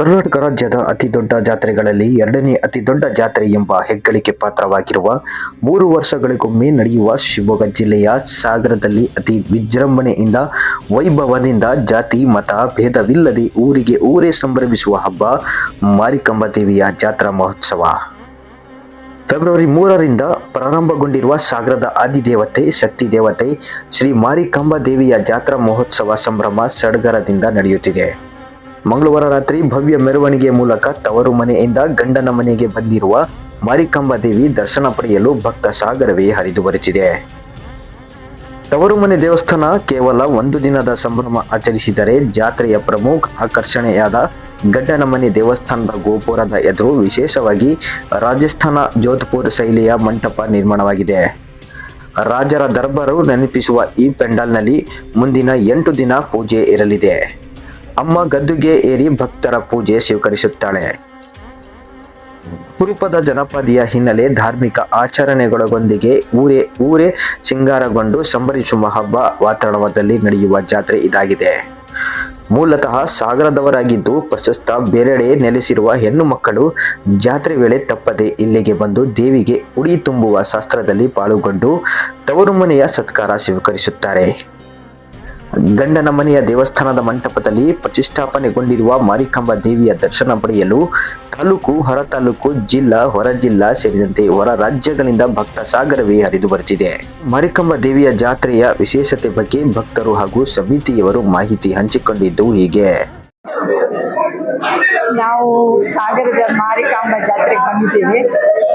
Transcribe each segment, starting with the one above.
ಕರ್ನಾಟಕ ರಾಜ್ಯದ ಅತಿ ದೊಡ್ಡ ಜಾತ್ರೆಗಳಲ್ಲಿ ಎರಡನೇ ಅತಿ ದೊಡ್ಡ ಜಾತ್ರೆ ಎಂಬ ಹೆಗ್ಗಳಿಕೆ ಪಾತ್ರವಾಗಿರುವ ಮೂರು ವರ್ಷಗಳಿಗೊಮ್ಮೆ ನಡೆಯುವ ಶಿವಮೊಗ್ಗ ಜಿಲ್ಲೆಯ ಸಾಗರದಲ್ಲಿ ಅತಿ ವಿಜೃಂಭಣೆಯಿಂದ, ವೈಭವದಿಂದ ಜಾತಿ, ಮತ ಭೇದವಿಲ್ಲದೆ ಊರಿಗೆ ಊರೇ ಸಂಭ್ರಮಿಸುವ ಹಬ್ಬ ಮಾರಿಕಂಬ ದೇವಿಯ ಜಾತ್ರಾ ಮಹೋತ್ಸವ. ಫೆಬ್ರವರಿ ಮೂರರಿಂದ ಪ್ರಾರಂಭಗೊಂಡಿರುವ ಸಾಗರದ ಆದಿದೇವತೆ, ಶಕ್ತಿ ದೇವತೆ ಶ್ರೀ ಮಾರಿಕಾಂಬಾ ದೇವಿಯ ಜಾತ್ರಾ ಮಹೋತ್ಸವ ಸಂಭ್ರಮ ಸಡಗರದಿಂದ ನಡೆಯುತ್ತಿದೆ. ಮಂಗಳವಾರ ರಾತ್ರಿ ಭವ್ಯ ಮೆರವಣಿಗೆ ಮೂಲಕ ತವರು ಮನೆಯಿಂದ ಗಂಡನ ಮನೆಗೆ ಬಂದಿರುವ ಮಾರಿಕಾಂಬಾ ದೇವಿ ದರ್ಶನ ಪಡೆಯಲು ಭಕ್ತ ಸಾಗರವೇ ಹರಿದು ಬರುತ್ತಿದೆ. ತವರು ಮನೆ ದೇವಸ್ಥಾನ ಕೇವಲ ಒಂದು ದಿನದ ಸಂಭ್ರಮ ಆಚರಿಸಿದರೆ ಜಾತ್ರೆಯ ಪ್ರಮುಖ ಆಕರ್ಷಣೆಯಾದ ಗಡ್ಡನ ಮನೆ ದೇವಸ್ಥಾನದ ಗೋಪುರದ ಎದುರು ವಿಶೇಷವಾಗಿ ರಾಜಸ್ಥಾನ ಜೋಧ್ಪುರ್ ಶೈಲಿಯ ಮಂಟಪ ನಿರ್ಮಾಣವಾಗಿದೆ. ರಾಜರ ದರ್ಬಾರು ನೆನಪಿಸುವ ಈ ಪೆಂಡಲ್ನಲ್ಲಿ ಮುಂದಿನ ಎಂಟು ದಿನ ಪೂಜೆ ಇರಲಿದೆ. ಅಮ್ಮ ಗದ್ದುಗೆ ಏರಿ ಭಕ್ತರ ಪೂಜೆ ಸ್ವೀಕರಿಸುತ್ತಾಳೆ. ಕುರುಪದ ಜನಪದಿಯ ಹಿನ್ನೆಲೆ ಧಾರ್ಮಿಕ ಆಚರಣೆಗಳೊಂದಿಗೆ ಊರೇ ಊರೇ ಸಿಂಗಾರಗೊಂಡು ಸಂಭರಿಸುವ ಹಬ್ಬ ವಾತಾವರಣದಲ್ಲಿ ನಡೆಯುವ ಜಾತ್ರೆ ಇದಾಗಿದೆ. ಮೂಲತಃ ಸಾಗರದವರಾಗಿದ್ದು ಪ್ರಶಸ್ತ ಬೇರೆಡೆ ನೆಲೆಸಿರುವ ಹೆಣ್ಣು ಮಕ್ಕಳು ಜಾತ್ರೆ ವೇಳೆ ತಪ್ಪದೆ ಇಲ್ಲಿಗೆ ಬಂದು ದೇವಿಗೆ ಉಡಿ ತುಂಬುವ ಶಾಸ್ತ್ರದಲ್ಲಿ ಪಾಲ್ಗೊಂಡು ತವರು ಮನೆಯ ಸತ್ಕಾರ ಸ್ವೀಕರಿಸುತ್ತಾರೆ. ಗಂಡನ ಮನೆಯ ದೇವಸ್ಥಾನದ ಮಂಟಪದಲ್ಲಿ ಪ್ರತಿಷ್ಠಾಪನೆಗೊಂಡಿರುವ ಮಾರಿಕಾಂಬಾ ದೇವಿಯ ದರ್ಶನ ಪಡೆಯಲು ತಾಲೂಕು, ಹೊರ ತಾಲೂಕು, ಜಿಲ್ಲಾ, ಹೊರ ಜಿಲ್ಲಾ ಸೇರಿದಂತೆ ಹೊರ ರಾಜ್ಯಗಳಿಂದ ಭಕ್ತ ಸಾಗರವೇ ಹರಿದು ಬರುತ್ತಿದೆ. ಮಾರಿಕಾಂಬಾ ದೇವಿಯ ಜಾತ್ರೆಯ ವಿಶೇಷತೆ ಬಗ್ಗೆ ಭಕ್ತರು ಹಾಗೂ ಸಮಿತಿಯವರು ಮಾಹಿತಿ ಹಂಚಿಕೊಂಡಿದ್ದು ಹೀಗೆ. ನಾವು ಸಾಗರದ ಮಾರಿಕಾಂಬ ಜಾತ್ರೆಗೆ ಬಂದಿದ್ದೀವಿ.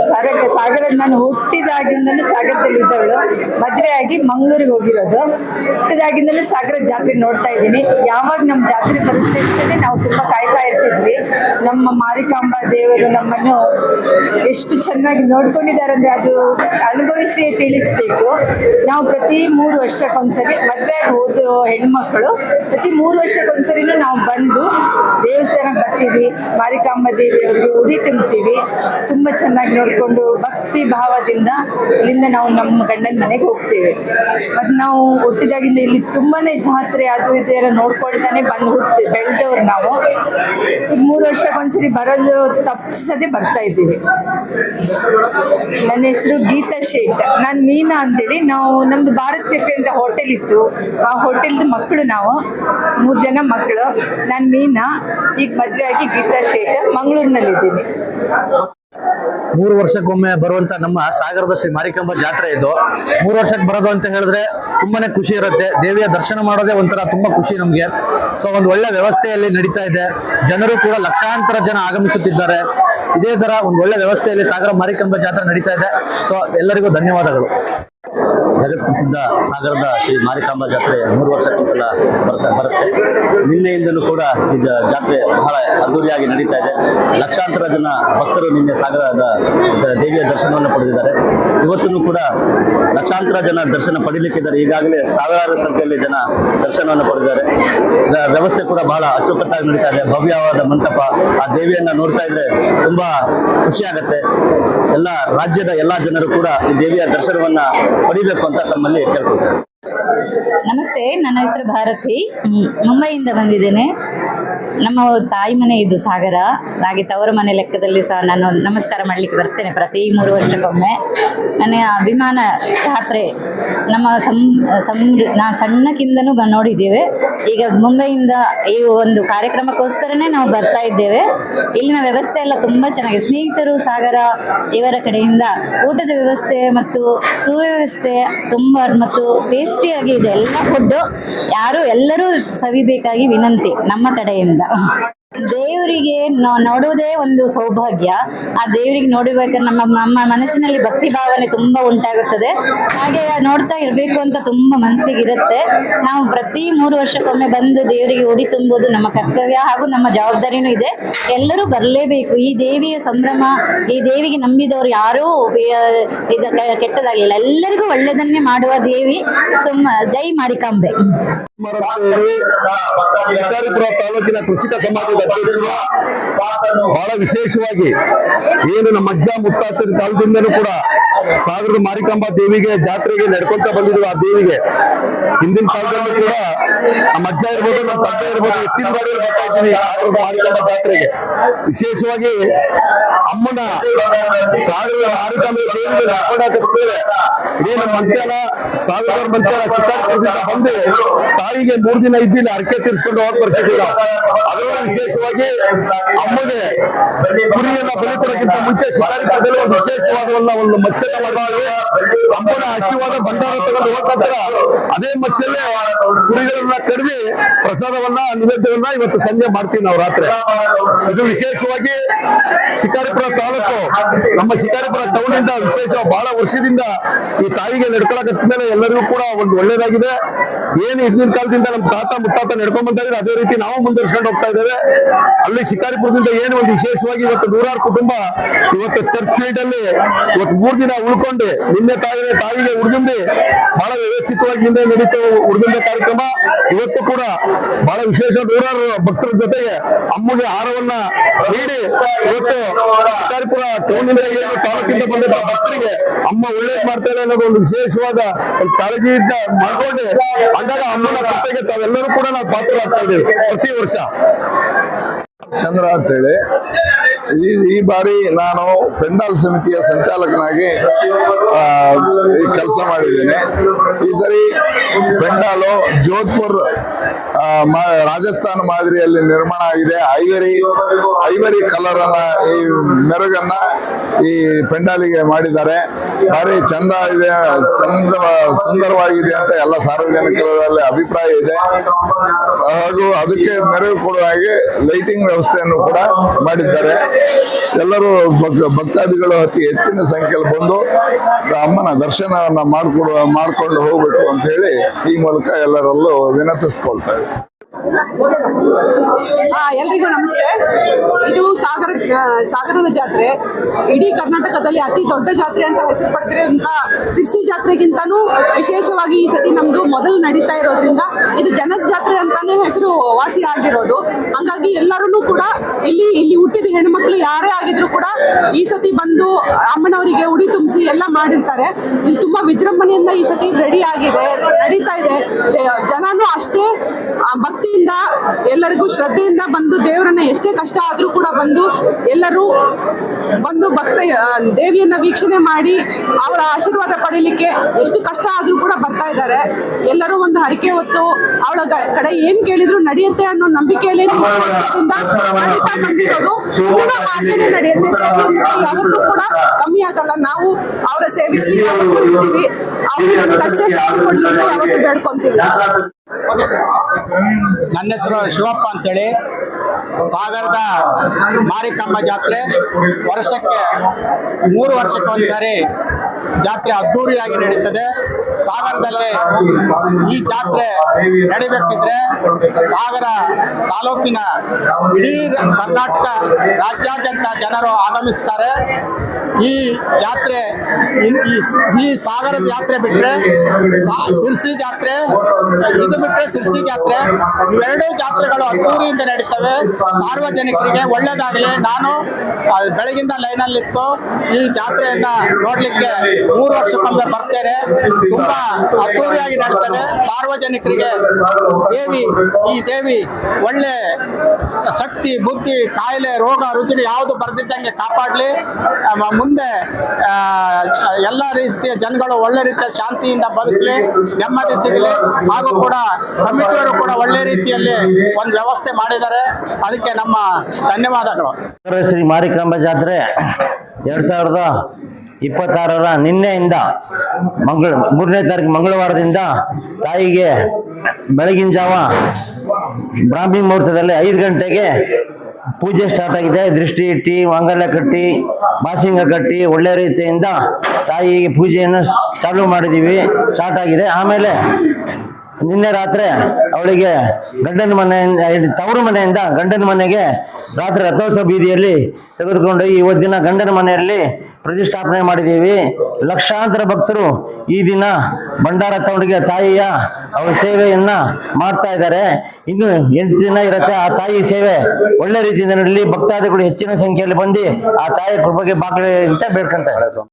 ಸಾಗರ ಸಾಗರದ ನಾನು ಹುಟ್ಟಿದಾಗಿಂದಲೂ ಸಾಗರದಲ್ಲಿ ಇದ್ದವಳು. ಮದುವೆ ಆಗಿ ಮಂಗಳೂರಿಗೆ ಹೋಗಿರೋದು. ಹುಟ್ಟಿದಾಗಿಂದಲೂ ಸಾಗರ ಜಾತ್ರೆ ನೋಡ್ತಾ ಇದ್ದೀನಿ. ಯಾವಾಗ ನಮ್ಮ ಜಾತ್ರೆ ಪರಿಸ್ಥಿತಿ ನಾವು ತುಂಬ ಕಾಯ್ತಾ ಇರ್ತಿದ್ವಿ. ನಮ್ಮ ಮಾರಿಕಾಂಬ ದೇವರು ನಮ್ಮನ್ನು ಎಷ್ಟು ಚೆನ್ನಾಗಿ ನೋಡ್ಕೊಂಡಿದ್ದಾರೆ ಅಂದರೆ ಅದು ಅನುಭವಿಸಿ ತಿಳಿಸ್ಬೇಕು. ನಾವು ಪ್ರತಿ ಮೂರು ವರ್ಷಕ್ಕೊಂದ್ಸರಿ ಮದುವೆ ಆಗಿ ಹೋದ ಹೆಣ್ಮಕ್ಳು, ಪ್ರತಿ ಮೂರು ವರ್ಷಕ್ಕೊಂದ್ಸರಿನೂ ನಾವು ಬಂದು ದೇವಸ್ಥಾನಕ್ಕೆ ಬರ್ತೀವಿ. ಮಾರಿಕಾಂಬ ದೇವಿಯವರಿಗೆ ಉಡಿ ತುಂಬ್ತೀವಿ ತುಂಬ ಚೆನ್ನಾಗಿ ನೋಡಿಕೊಂಡು ಭಕ್ತಿ ಭಾವದಿಂದ ಇಲ್ಲಿಂದ ನಾವು ನಮ್ಮ ಗಂಡನ ಮನೆಗೆ ಹೋಗ್ತೇವೆ. ಮತ್ತು ನಾವು ಹುಟ್ಟಿದಾಗಿಂದ ಇಲ್ಲಿ ತುಂಬಾನೇ ಜಾತ್ರೆ ಅದು ಇದು ಎಲ್ಲ ನೋಡ್ಕೊಳ್ತಾನೆ ಬಂದು ಹುಟ್ಟಿ ಬೆಳೆದವ್ರು ನಾವು. ಈಗ ಮೂರು ವರ್ಷಕ್ಕೊಂದ್ಸರಿ ಬರೋದು ತಪ್ಪಿಸದೆ ಬರ್ತಾ ಇದ್ದೀವಿ. ನನ್ನ ಹೆಸರು ಗೀತಾ ಶೇಟ್ ನಾನು ಮೀನಾ ಅಂತೇಳಿ ನಾವು ನಮ್ದು ಭಾರತ್ ಕೆಫೆ ಅಂತ ಹೋಟೆಲ್ ಇತ್ತು. ಆ ಹೋಟೆಲ್ದು ಮಕ್ಕಳು ನಾವು. ಮೂರು ಜನ ಮಕ್ಕಳು. ನಾನು ಮೀನಾ. ಈಗ ಮದುವೆ ಆಗಿ ಗೀತಾ ಶೇಟ ಮಂಗಳೂರಿನಲ್ಲಿದ್ದೀನಿ ಮೂರು ವರ್ಷಕ್ಕೊಮ್ಮೆ ಬರುವಂತ ನಮ್ಮ ಸಾಗರದ ಶ್ರೀ ಮಾರಿಕಂಬ ಜಾತ್ರೆ ಇದು. ಮೂರು ವರ್ಷಕ್ಕೆ ಬರೋದು ಅಂತ ಹೇಳಿದ್ರೆ ತುಂಬಾನೇ ಖುಷಿ ಇರುತ್ತೆ. ದೇವಿಯ ದರ್ಶನ ಮಾಡೋದೇ ಒಂಥರ ತುಂಬಾ ಖುಷಿ ನಮ್ಗೆ. ಸೊ ಒಂದು ಒಳ್ಳೆ ವ್ಯವಸ್ಥೆಯಲ್ಲಿ ನಡೀತಾ ಇದೆ. ಜನರು ಕೂಡ ಲಕ್ಷಾಂತರ ಜನ ಆಗಮಿಸುತ್ತಿದ್ದಾರೆ. ಇದೇ ತರ ಒಂದು ಒಳ್ಳೆ ವ್ಯವಸ್ಥೆಯಲ್ಲಿ ಸಾಗರ ಮಾರಿಕಂಬ ಜಾತ್ರೆ ನಡೀತಾ ಇದೆ. ಸೊ ಎಲ್ಲರಿಗೂ ಧನ್ಯವಾದಗಳು. ಜಗತ್ ಪ್ರಸಿದ್ಧ ಸಾಗರದ ಶ್ರೀ ಮಾರಿಕಾಂಬ ಜಾತ್ರೆ ಮೂರು ವರ್ಷಕ್ಕೊಂದ್ಸಲ ಬರ್ತಾ ಬರುತ್ತೆ. ನಿನ್ನೆಯಿಂದಲೂ ಕೂಡ ಈ ಜಾತ್ರೆ ಬಹಳ ಅದ್ದೂರಿಯಾಗಿ ನಡೀತಾ ಇದೆ. ಲಕ್ಷಾಂತರ ಜನ ಭಕ್ತರು ನಿನ್ನೆ ಸಾಗರದ ದೇವಿಯ ದರ್ಶನವನ್ನು ಪಡೆದಿದ್ದಾರೆ. ಇವತ್ತೂ ಕೂಡ ಲಕ್ಷಾಂತರ ಜನ ದರ್ಶನ ಪಡೀಲಿಕ್ಕಿದ್ದಾರೆ. ಈಗಾಗಲೇ ಸಾವಿರಾರು ಸಂಖ್ಯೆಯಲ್ಲಿ ಜನ ದರ್ಶನವನ್ನು ಪಡೆದಿದ್ದಾರೆ. ವ್ಯವಸ್ಥೆ ಕೂಡ ಬಹಳ ಅಚ್ಚುಕಟ್ಟಾಗಿ ನಡೀತಾ ಇದೆ. ಭವ್ಯವಾದ ಮಂಟಪ, ಆ ದೇವಿಯನ್ನ ನೋಡ್ತಾ ಇದ್ರೆ ತುಂಬಾ ಖುಷಿ ಎಲ್ಲ ರಾಜ್ಯದ ಎಲ್ಲಾ ಜನರು ಕೂಡ ಈ ದೇವಿಯ ದರ್ಶನವನ್ನ ಪಡಿಬೇಕು ಅಂತ ತಮ್ಮಲ್ಲಿ ಕೇಳ್ಕೊಳ್ತಾರೆ. ನಮಸ್ತೆ, ನನ್ನ ಹೆಸರು ಭಾರತಿ. ಮುಂಬೈಯಿಂದ ಬಂದಿದ್ದೇನೆ. ನಮ್ಮ ತಾಯಿ ಮನೆ ಇದು ಸಾಗರ, ಹಾಗೆ ತವರ ಮನೆ ಲೆಕ್ಕದಲ್ಲಿ ಸಹ ನಾನು ನಮಸ್ಕಾರ ಮಾಡಲಿಕ್ಕೆ ಬರ್ತೇನೆ ಪ್ರತಿ ಮೂರು ವರ್ಷಕ್ಕೊಮ್ಮೆ. ನನ್ನ ಅಭಿಮಾನ ಜಾತ್ರೆ ನಮ್ಮ ಸಂ ಸಂ ನಾನು ಸಣ್ಣಕ್ಕಿಂದನೂ ನೋಡಿದ್ದೇವೆ. ಈಗ ಮುಂಬೈಯಿಂದ ಈ ಒಂದು ಕಾರ್ಯಕ್ರಮಕ್ಕೋಸ್ಕರನೇ ನಾವು ಬರ್ತಾ ಇದ್ದೇವೆ. ಇಲ್ಲಿನ ವ್ಯವಸ್ಥೆ ಎಲ್ಲ ತುಂಬ ಚೆನ್ನಾಗಿದೆ. ಸ್ನೇಹಿತರು ಸಾಗರ, ಇವರ ಕಡೆಯಿಂದ ಊಟದ ವ್ಯವಸ್ಥೆ ಮತ್ತು ಸುವ್ಯವಸ್ಥೆ ತುಂಬ ಮತ್ತು ಟೇಸ್ಟಿಯಾಗಿ ಇದೆ. ಎಲ್ಲ ಫುಡ್ಡು ಯಾರು ಎಲ್ಲರೂ ಸವಿಬೇಕಾಗಿ ವಿನಂತಿ ನಮ್ಮ ಕಡೆಯಿಂದ. ದೇವರಿಗೆ ನೋಡುವುದೇ ಒಂದು ಸೌಭಾಗ್ಯ. ಆ ದೇವರಿಗೆ ನೋಡಬೇಕಾದ್ರೆ ನಮ್ಮ ನಮ್ಮ ಮನಸ್ಸಿನಲ್ಲಿ ಭಕ್ತಿ ಭಾವನೆ ತುಂಬಾ ಉಂಟಾಗುತ್ತದೆ. ಹಾಗೆ ನೋಡ್ತಾ ಇರಬೇಕು ಅಂತ ತುಂಬಾ ಮನಸ್ಸಿಗೆ ಇರುತ್ತೆ ನಾವು ಪ್ರತಿ ಮೂರು ವರ್ಷಕ್ಕೊಮ್ಮೆ ಬಂದು ದೇವರಿಗೆ ಉಡಿ ತುಂಬುವುದು ನಮ್ಮ ಕರ್ತವ್ಯ ಹಾಗೂ ನಮ್ಮ ಜವಾಬ್ದಾರಿನೂ ಇದೆ. ಎಲ್ಲರೂ ಬರಲೇಬೇಕು. ಈ ದೇವಿಯ ಸಂಭ್ರಮ, ಈ ದೇವಿಗೆ ನಂಬಿದವರು ಯಾರೂ ಕೆಟ್ಟದಾಗಲಿಲ್ಲ. ಎಲ್ಲರಿಗೂ ಒಳ್ಳೆಯದನ್ನೇ ಮಾಡುವ ದೇವಿ. ಸುಮ್ಮ, ಜೈ ಮಾರಿಕಾಂಬೆ ಶಿಕಾರಿಪುರ ತಾಲೂಕಿನ ಕೃಷಿಕ ಸಮಾಜದ ಅಧ್ಯಕ್ಷರು ಬಹಳ ವಿಶೇಷವಾಗಿ ಏನು ನಮ್ಮ ಅಜ್ಜ ಮುತ್ತಾತನ ಕಾಲದಿಂದಲೂ ಕೂಡ ಸಾಗರದ ಮಾರಿಕಾಂಬಾ ದೇವಿಗೆ ಜಾತ್ರೆಗೆ ನಡ್ಕೊಂತ ಬಂದಿದ್ರು ಆ ದೇವಿಗೆ ಹಿಂದಿನ ಕಾಲದಲ್ಲೂ ಕೂಡ ನಮ್ಮ ಅಜ್ಜ ಇರ್ಬೋದು, ನಮ್ಮ ತಂದೆ ಇರ್ಬೋದು, ಎತ್ತಿನ ಬಾರಿ ಬರ್ತಾ ಇದ್ದೀನಿ ಮಾರಿಕಾಂಬಾ ಜಾತ್ರೆಗೆ. ವಿಶೇಷವಾಗಿ ಅಮ್ಮನ ಸಾಗರದ ಮಾರಿಕಾಂಬಾ ದೇವಿಗೆ ನಡ್ಕೊಂಡು ಹಾಕಿದ್ರೆ ಇಡೀ ನಮ್ಮ ಮಂತ್ಯಾಲ ಸಾಗರ ಮಂತ್ಯಾಲ ಚಿಕ್ಕಾಪುರದಿಂದ ಬಂದು ತಾಯಿಗೆ ಮೂರ್ ದಿನ ಇದ್ದಿಲ್ಲ ಅರ್ಕೆ ತೀರ್ಸ್ಕೊಂಡು ಹೋಗಿ ಬರ್ತಿದ್ದೀರ. ಅದರಲ್ಲಿ ವಿಶೇಷವಾಗಿ ಅಮ್ಮಗೆ ಕುರಿಯನ್ನ ಬಲಿ ಮುಂಚೆ ಶಿಕಾರಿಪುರದಲ್ಲಿ ಒಂದು ವಿಶೇಷವಾದ ಒಂದು- ಒಂದು ಮಚ್ಚನ್ನ ಆಶೀರ್ವಾದ ಭಂಡಾರ ತಗೊಂಡು ಹೋದ ಅದೇ ಮಚ್ಚಲ್ಲೇ ಕುರಿಗಳನ್ನ ಕಡಿಮೆ ಪ್ರಸಾದವನ್ನ, ನಿವೇದ್ಯವನ್ನ ಇವತ್ತು ಸಂಜೆ ಮಾಡ್ತೀವಿ ನಾವು ರಾತ್ರಿ. ಇದು ವಿಶೇಷವಾಗಿ ಶಿಕಾರಿಪುರ ತಾಲೂಕು, ನಮ್ಮ ಶಿಕಾರಿಪುರ ಟೌನ್ ಇಂದ ವಿಶೇಷ ಬಹಳ ವರ್ಷದಿಂದ ಈ ತಾಯಿಗೆ ನಡ್ಕೊಳಕತ್ತ ಮೇಲೆ ಎಲ್ಲರಿಗೂ ಕೂಡ ಒಂದು ಒಳ್ಳೇದಾಗಿದೆ. ಏನು ಹಿಂದಿನ ಕಾಲದಿಂದ ನಮ್ಮ ತಾತ ಮುತ್ತಾತ ನಡ್ಕೊಂಡ್ ಅದೇ ರೀತಿ ನಾವು ಮುಂದುವರ್ಸ್ಕೊಂಡು ಹೋಗ್ತಾ ಇದ್ದೇವೆ. ಅಲ್ಲಿ ಶಿಕಾರಿಪುರದಿಂದ ಏನು ಒಂದು ವಿಶೇಷವಾಗಿ ಇವತ್ತು ನೂರಾರು ಕುಟುಂಬ ಇವತ್ತು ಚರ್ಚ್ ಫೀಲ್ಡ್ ಅಲ್ಲಿ ಇವತ್ತು ಮೂರ್ ದಿನ ಉಳ್ಕೊಂಡು ನಿನ್ನೆ ತಾಯಿಗೆ ತಾಯಿಗೆ ಉಡುಗುಂಬಿ ಬಹಳ ವ್ಯವಸ್ಥಿತವಾಗಿ ಹಿಂದೆ ನಡೀತು ಉಡುಗುಂಬೆ ಕಾರ್ಯಕ್ರಮ. ಇವತ್ತು ಕೂಡ ಬಹಳ ವಿಶೇಷ ನೂರಾರು ಭಕ್ತರ ಜೊತೆಗೆ ಅಮ್ಮಗೆ ಹಾರವನ್ನ ನೀಡಿ ಇವತ್ತು ಶಿಕಾರಿಪುರ ಟೌನ್ ಏನು ತಾಲೂಕಿಂದ ಬಂದ ಭಕ್ತರಿಗೆ ಅಮ್ಮ ಒಳ್ಳೇದ್ ಮಾಡ್ತಾರೆ ಅನ್ನೋದು ಒಂದು ವಿಶೇಷವಾದ ಕಾಳಜಿಯಿಂದ ಮಾಡ್ಕೊಂಡು ಅಂದಾಗ ಅಮ್ಮನ ತಾವೆಲ್ಲರೂ ಕೂಡ ನಾವು ಪಾತ್ರರಾಗ್ತಾ ಇದ್ದೇವೆ ಪ್ರತಿ ವರ್ಷ. ಚಂದ್ರ ಅಂತೇಳಿ, ಈ ಈ ಬಾರಿ ನಾನು ಪೆಂಡಾಲ್ ಸಮಿತಿಯ ಸಂಚಾಲಕನಾಗಿ ಕೆಲಸ ಮಾಡಿದ್ದೇನೆ. ಈ ಸರಿ ಪೆಂಡಾಲು ಜೋಧ್ಪುರ್ ರಾಜಸ್ಥಾನ ಮಾದರಿಯಲ್ಲಿ ನಿರ್ಮಾಣ ಆಗಿದೆ. ಐವರಿ ಐವರಿ ಕಲರ್ ಈ ಮೆರುಗನ್ನ ಈ ಪೆಂಡಾಲಿಗೆ ಮಾಡಿದ್ದಾರೆ. ಭಾರಿ ಚಂದ ಇದೆ, ಚಂದ ಸುಂದರವಾಗಿದೆ ಅಂತ ಎಲ್ಲ ಸಾರ್ವಜನಿಕರಲ್ಲಿ ಅಭಿಪ್ರಾಯ ಇದೆ. ಹಾಗೂ ಅದಕ್ಕೆ ಮೆರವು ಕೊಡುವ ಹಾಗೆ ಲೈಟಿಂಗ್ ವ್ಯವಸ್ಥೆಯನ್ನು ಕೂಡ ಮಾಡಿದ್ದಾರೆ. ಎಲ್ಲರೂ ಭಕ್- ಭಕ್ತಾದಿಗಳು ಅತಿ ಹೆಚ್ಚಿನ ಸಂಖ್ಯೆಯಲ್ಲಿ ಬಂದು ಅಮ್ಮನ ದರ್ಶನವನ್ನು ಮಾಡಿಕೊಡುವ ಮಾಡ್ಕೊಂಡು ಹೋಗ್ಬೇಕು ಅಂತ ಹೇಳಿ ಈ ಮೂಲಕ ಎಲ್ಲರಲ್ಲೂ ವಿನಂತಿಸ್ಕೊಳ್ತಾರೆ ಎಲ್ರಿಗೂ ನಮಸ್ತೆ. ಇದು ಸಾಗರ ಸಾಗರದ ಜಾತ್ರೆ. ಇಡೀ ಕರ್ನಾಟಕದಲ್ಲಿ ಅತಿ ದೊಡ್ಡ ಜಾತ್ರೆ ಅಂತ ಹೆಸರು ಪಡೆದಿರೋಂಥ ಸಿರ್ಸಿ ಜಾತ್ರೆಗಿಂತನೂ ವಿಶೇಷವಾಗಿ ಈ ಸತಿ ನಮ್ದು ಮೊದಲು ನಡೀತಾ ಇರೋದ್ರಿಂದ ಇದು ಜನದ ಜಾತ್ರೆ ಅಂತಾನೆ ಹೆಸರು ವಾಸಿ ಆಗಿರೋದು. ಹಂಗಾಗಿ ಎಲ್ಲರೂ ಕೂಡ ಇಲ್ಲಿ ಇಲ್ಲಿ ಹುಟ್ಟಿದ ಹೆಣ್ಮಕ್ಳು ಯಾರೇ ಆಗಿದ್ರು ಕೂಡ ಈ ಸತಿ ಬಂದು ಅಮ್ಮನವರಿಗೆ ಉಡಿ ತುಂಬಿಸಿ ಎಲ್ಲ ಮಾಡಿರ್ತಾರೆ. ಇಲ್ಲಿ ತುಂಬಾ ವಿಜೃಂಭಣೆಯಿಂದ ಈ ಸತಿ ರೆಡಿ ಆಗಿದೆ, ನಡೀತಾ ಇದೆ. ಜನನು ಅಷ್ಟೇ ಭಕ್ತಿಯಿಂದ ಎಲ್ಲರಿಗೂ ಶ್ರದ್ಧೆಯಿಂದ ಬಂದು ದೇವರನ್ನ ಎಷ್ಟೇ ಕಷ್ಟ ಆದ್ರೂ ಕೂಡ ಬಂದು ಎಲ್ಲರೂ ಬಂದು ಭಕ್ತ ಆ, ದೇವಿಯನ್ನ ವೀಕ್ಷಣೆ ಮಾಡಿ ಅವರ ಆಶೀರ್ವಾದ ಪಡೀಲಿಕ್ಕೆ ಎಷ್ಟು ಕಷ್ಟ ಆದ್ರೂ ಕೂಡ ಬರ್ತಾ ಇದ್ದಾರೆ. ಎಲ್ಲರೂ ಒಂದು ಹರಿಕೆ ಹೊತ್ತು ಅವಳ ಕಡೆ ಏನ್ ಕೇಳಿದ್ರು ನಡೆಯುತ್ತೆ ಅನ್ನೋ ನಂಬಿಕೆಯಲ್ಲಿ ಬಂದಿರೋದು. ಹಾಗೇನೆ ನಡೆಯುತ್ತೆ. ಯಾವತ್ತೂ ಕೂಡ ಕಮ್ಮಿ ಆಗಲ್ಲ. ನಾವು ಅವರ ಸೇವೆಯಲ್ಲಿ ಇರ್ತೀವಿ ಅಷ್ಟೇ ಸಾಥ್ ಕೊಡ್ಲಿ ಅಂತ ಯಾವತ್ತೂ ಬೇಡ್ಕೊಂತೀವಿ ನನ್ನ ಹೆಸರು ಶಿವಪ್ಪ ಅಂತೇಳಿ. ಸಾಗರದ ಮಾರಿಕಂಬ ಜಾತ್ರೆ. ವರ್ಷಕ್ಕೆ ಮೂರು ವರ್ಷಕ್ಕೆ ಒಂದ್ಸಾರಿ ಜಾತ್ರೆ ಅದ್ದೂರಿಯಾಗಿ ನಡೀತದೆ. ಸಾಗರದಲ್ಲಿ ಈ ಜಾತ್ರೆ ನಡಿಬೇಕಿದ್ರೆ ಸಾಗರ ತಾಲೂಕಿನ ಇಡೀ ಕರ್ನಾಟಕ ರಾಜ್ಯಾದ್ಯಂತ ಜನರು ಆಗಮಿಸ್ತಾರೆ. ಈ ಜಾತ್ರೆ ಈ ಸಾಗರದ ಜಾತ್ರೆ ಬಿಟ್ರೆ ಸಿರ್ಸಿ ಜಾತ್ರೆ, ಇದು ಬಿಟ್ರೆ ಸಿರ್ಸಿ ಜಾತ್ರೆ, ಇವೆರಡೂ ಜಾತ್ರೆಗಳು ಅದ್ದೂರಿಯಿಂದ ನಡೀತವೆ. ಸಾರ್ವಜನಿಕರಿಗೆ ಒಳ್ಳೇದಾಗಲಿ. ನಾನು ಬೆಳಗಿಂದ ಲೈನಲ್ಲಿತ್ತು. ಈ ಜಾತ್ರೆಯನ್ನ ನೋಡ್ಲಿಕ್ಕೆ ಮೂರು ವರ್ಷಕ್ಕೊಮ್ಮೆ ಬರ್ತೇನೆ. ತುಂಬಾ ಅದ್ದೂರಿಯಾಗಿ ನಡೀತದೆ. ಸಾರ್ವಜನಿಕರಿಗೆ ದೇವಿ, ಈ ದೇವಿ ಒಳ್ಳೆ ಶಕ್ತಿ, ಬುದ್ಧಿ, ಕಾಯಿಲೆ, ರೋಗ ರುಚಿ ಯಾವುದು ಬರ್ದಿದ್ದಂಗೆ ಕಾಪಾಡಲಿ. ಮುಂದೆ ಎಲ್ಲ ರೀತಿಯ ಜನಗಳು ಒಳ್ಳೆ ರೀತಿಯ ಶಾಂತಿಯಿಂದ ಬದುಕಲಿ, ನೆಮ್ಮದಿ ಸಿಗಲಿ, ಹಾಗೂ ಕೂಡ ಕಮಿಟಿಯವರು ಕೂಡ ಒಳ್ಳೆ ರೀತಿಯಲ್ಲಿ ಒಂದು ವ್ಯವಸ್ಥೆ ಮಾಡಿದ್ದಾರೆ. ಅದಕ್ಕೆ ನಮ್ಮ ಧನ್ಯವಾದಗಳು. ಶ್ರೀ ಮಾರಿಕಾಂಬ ಜಾತ್ರೆ ಎರಡ್ ಸಾವಿರದ ಇಪ್ಪತ್ತಾರರ ನಿನ್ನೆಯಿಂದ ಮಂಗಳ, ಮೂರನೇ ತಾರೀಕು ಮಂಗಳವಾರದಿಂದ ತಾಯಿಗೆ ಬೆಳಗಿನ ಜಾವ ಬ್ರಾಹ್ಮಿ ಮುಹೂರ್ತದಲ್ಲಿ ಐದು ಗಂಟೆಗೆ ಪೂಜೆ ಸ್ಟಾರ್ಟ್ ಆಗಿದೆ. ದೃಷ್ಟಿ ಇಟ್ಟು, ಮಾಂಗಲ್ಯ ಕಟ್ಟಿ ಬಾಸಿಂಗ ಕಟ್ಟಿ, ಒಳ್ಳೆ ರೀತಿಯಿಂದ ತಾಯಿಗೆ ಪೂಜೆಯನ್ನು ಚಾಲೂ ಮಾಡಿದ್ದೀವಿ ಸ್ಟಾರ್ಟ್ ಆಗಿದೆ. ಆಮೇಲೆ ನಿನ್ನೆ ರಾತ್ರಿ ಅವಳಿಗೆ ಗಂಡನ ಮನೆಯಿಂದ ತವರು ಮನೆಯಿಂದ ಗಂಡನ ಮನೆಗೆ ರಾತ್ರಿ ರಥೋತ್ಸವ ಬೀದಿಯಲ್ಲಿ ತೆಗೆದುಕೊಂಡು ಇವತ್ತಿನ ಗಂಡನ ಮನೆಯಲ್ಲಿ ಪ್ರತಿಷ್ಠಾಪನೆ ಮಾಡಿದ್ದೀವಿ. ಲಕ್ಷಾಂತರ ಭಕ್ತರು ಈ ದಿನ ಭಂಡಾರ ತಗೊಂಡಿಗೆ ತಾಯಿಯ ಅವರ ಸೇವೆಯನ್ನ ಮಾಡ್ತಾ ಇದ್ದಾರೆ. ಇನ್ನು ಎಂಟು ದಿನ ಇರುತ್ತೆ. ಆ ತಾಯಿ ಸೇವೆ ಒಳ್ಳೆ ರೀತಿಯಿಂದ ನಡಲಿ. ಭಕ್ತಾದಿಗಳು ಹೆಚ್ಚಿನ ಸಂಖ್ಯೆಯಲ್ಲಿ ಬಂದು ಆ ತಾಯಿ ಕೃಪೆಗೆ ಬಾಗಿಲು ಅಂತ ಬೇಡ್ಕೊಂತ